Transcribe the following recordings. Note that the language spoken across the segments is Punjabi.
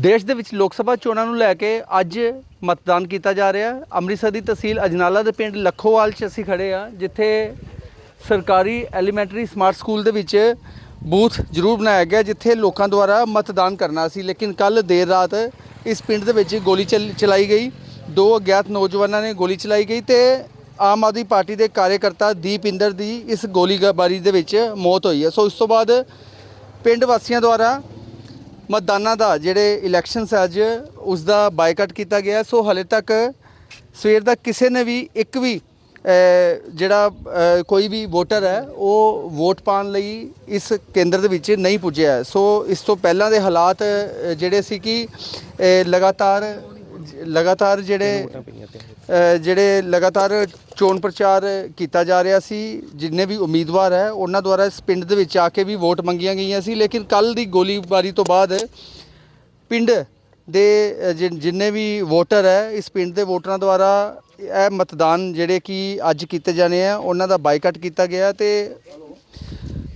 ਦੇਸ਼ ਦੇ ਵਿੱਚ ਲੋਕ ਸਭਾ ਚੋਣਾਂ ਨੂੰ ਲੈ ਕੇ ਅੱਜ ਮਤਦਾਨ ਕੀਤਾ ਜਾ ਰਿਹਾ। ਅੰਮ੍ਰਿਤਸਰ ਦੀ ਤਹਿਸੀਲ ਅਜਨਾਲਾ ਦੇ ਪਿੰਡ ਲੱਖੋਵਾਲ 'ਚ ਅਸੀਂ ਖੜੇ ਆ ਜਿੱਥੇ ਸਰਕਾਰੀ ਐਲੀਮੈਂਟਰੀ ਸਮਾਰਟ ਸਕੂਲ ਦੇ ਵਿੱਚ ਬੂਥ ਜ਼ਰੂਰ ਬਣਾਇਆ ਗਿਆ, ਜਿੱਥੇ ਲੋਕਾਂ ਦੁਆਰਾ ਮਤਦਾਨ ਕਰਨਾ ਸੀ। ਲੇਕਿਨ ਕੱਲ ਦੇਰ ਰਾਤ ਇਸ ਪਿੰਡ ਦੇ ਵਿੱਚ ਗੋਲੀ ਚੱਲ- ਚਲਾਈ ਗਈ। ਦੋ ਅਗਿਆਤ ਨੌਜਵਾਨਾਂ ਨੇ ਗੋਲੀ ਚਲਾਈ ਗਈ ਤੇ ਆਮ ਆਦਮੀ ਪਾਰਟੀ ਦੇ ਕਾਰਜਕਰਤਾ ਦੀਪਿੰਦਰ ਦੀ ਇਸ ਗੋਲੀਬਾਰੀ ਦੇ ਵਿੱਚ ਮੌਤ ਹੋਈ ਹੈ। ਸੋ ਇਸ ਤੋਂ ਬਾਅਦ ਪਿੰਡ ਵਾਸੀਆਂ ਦੁਆਰਾ ਮਤਦਾਨਾਂ ਦਾ ਜਿਹੜੇ ਇਲੈਕਸ਼ਨਸ ਅੱਜ ਉਸ ਦਾ ਬਾਈਕਾਟ ਕੀਤਾ ਗਿਆ ਸੋ ਹਲੇ ਤੱਕ ਸਵੇਰ ਦਾ ਕਿਸੇ ਨੇ ਵੀ ਇੱਕ ਵੀ ਜਿਹੜਾ ਕੋਈ ਵੀ ਵੋਟਰ ਹੈ, ਉਹ ਵੋਟ ਪਾਉਣ ਲਈ ਇਸ ਕੇਂਦਰ ਦੇ ਵਿੱਚ ਨਹੀਂ ਪੁੱਜਿਆ ਸੋ ਇਸ ਤੋਂ ਪਹਿਲਾਂ ਦੇ ਹਾਲਾਤ ਜਿਹੜੇ ਸੀ ਕਿ ਲਗਾਤਾਰ ਲਗਾਤਾਰ ਜਿਹੜੇ ਜਿਹੜੇ ਲਗਾਤਾਰ ਚੋਣ ਪ੍ਰਚਾਰ ਕੀਤਾ ਜਾ ਰਿਹਾ ਸੀ, ਜਿੰਨੇ ਵੀ ਉਮੀਦਵਾਰ ਹੈ, ਉਹਨਾਂ ਦੁਆਰਾ ਇਸ ਪਿੰਡ ਦੇ ਵਿੱਚ ਆ ਕੇ ਵੀ ਵੋਟ ਮੰਗੀਆਂ ਗਈਆਂ ਸੀ। ਲੇਕਿਨ ਕੱਲ ਦੀ ਗੋਲੀਬਾਰੀ ਤੋਂ ਬਾਅਦ ਪਿੰਡ ਦੇ ਜਿੰਨੇ ਵੀ ਵੋਟਰ ਹੈ, ਇਸ ਪਿੰਡ ਦੇ ਵੋਟਰਾਂ ਦੁਆਰਾ ਇਹ ਮਤਦਾਨ ਜਿਹੜੇ ਕਿ ਅੱਜ ਕੀਤੇ ਜਾਣੇ ਆ, ਉਹਨਾਂ ਦਾ ਬਾਈਕਾਟ ਕੀਤਾ ਗਿਆ ਤੇ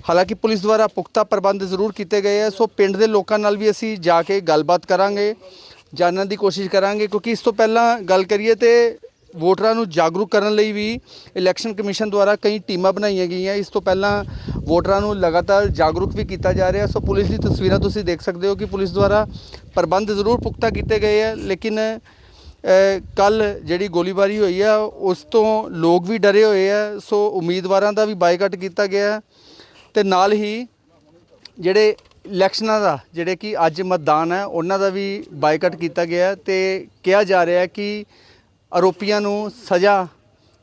ਹਾਲਾਂਕਿ ਪੁਲਿਸ ਦੁਆਰਾ ਪੁਖਤਾ ਪ੍ਰਬੰਧ ਜ਼ਰੂਰ ਕੀਤੇ ਗਏ ਆ ਸੋ ਪਿੰਡ ਦੇ ਲੋਕਾਂ ਨਾਲ ਵੀ ਅਸੀਂ ਜਾ ਕੇ ਗੱਲਬਾਤ ਕਰਾਂਗੇ, ਜਾਣਨ ਦੀ ਕੋਸ਼ਿਸ਼ ਕਰਾਂਗੇ, ਕਿਉਂਕਿ ਇਸ ਤੋਂ ਪਹਿਲਾਂ ਗੱਲ ਕਰੀਏ ਤੇ ਵੋਟਰਾਂ ਨੂੰ ਜਾਗਰੂਕ ਕਰਨ ਲਈ ਵੀ ਇਲੈਕਸ਼ਨ ਕਮਿਸ਼ਨ ਦੁਆਰਾ ਕਈ ਟੀਮਾਂ ਬਣਾਈਆਂ ਗਈਆਂ। ਇਸ ਤੋਂ ਪਹਿਲਾਂ ਵੋਟਰਾਂ ਨੂੰ ਲਗਾਤਾਰ ਜਾਗਰੂਕ ਵੀ ਕੀਤਾ ਜਾ ਰਿਹਾ। ਸੋ ਪੁਲਿਸ ਦੀ ਤਸਵੀਰਾਂ ਤੁਸੀਂ ਦੇਖ ਸਕਦੇ ਹੋ ਕਿ ਪੁਲਿਸ ਦੁਆਰਾ ਪ੍ਰਬੰਧ ਜ਼ਰੂਰ ਪੁਖਤਾ ਕੀਤੇ ਗਏ ਹੈ ਲੇਕਿਨ ਕੱਲ ਜਿਹੜੀ ਗੋਲੀਬਾਰੀ ਹੋਈ ਆ, ਉਸ ਤੋਂ ਲੋਕ ਵੀ ਡਰੇ ਹੋਏ ਆ। ਸੋ ਉਮੀਦਵਾਰਾਂ ਦਾ ਵੀ ਬਾਈਕਾਟ ਕੀਤਾ ਗਿਆ। ਤੇ ਨਾਲ ਹੀ ਜਿਹੜੇ ਇਲੈਕਸ਼ਨਾਂ ਦਾ, ਜਿਹੜੇ ਕਿ ਅੱਜ ਮਤਦਾਨ ਹੈ ਉਹਨਾਂ ਦਾ ਵੀ ਬਾਈਕਾਟ ਕੀਤਾ ਗਿਆ। ਹੈ ਤੇ ਕਿਹਾ ਜਾ ਰਿਹਾ ਕਿ ਆਰੋਪੀਆਂ ਨੂੰ ਸਜ਼ਾ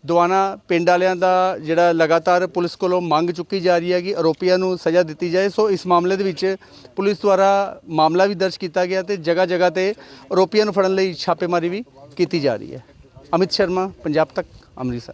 ਦਿਵਾਉਣਾ ਪਿੰਡ ਵਾਲਿਆਂ ਦਾ ਜਿਹੜਾ ਲਗਾਤਾਰ ਪੁਲਿਸ ਕੋਲੋਂ ਮੰਗ ਚੁੱਕੀ ਜਾ ਰਹੀ ਹੈ ਕਿ ਆਰੋਪੀਆਂ ਨੂੰ ਸਜ਼ਾ ਦਿੱਤੀ ਜਾਏ। ਸੋ ਇਸ ਮਾਮਲੇ ਦੇ ਵਿੱਚ ਪੁਲਿਸ ਦੁਆਰਾ ਮਾਮਲਾ ਵੀ ਦਰਜ ਕੀਤਾ ਗਿਆ ਤੇ ਜਗ੍ਹਾ ਜਗ੍ਹਾ ਤੇ ਆਰੋਪੀਆਂ ਨੂੰ ਫੜਨ ਲਈ ਛਾਪੇਮਾਰੀ ਵੀ ਕੀਤੀ ਜਾ ਰਹੀ ਹੈ। ਅਮਿਤ ਸ਼ਰਮਾ, ਪੰਜਾਬ ਤੱਕ, ਅੰਮ੍ਰਿਤਸਰ।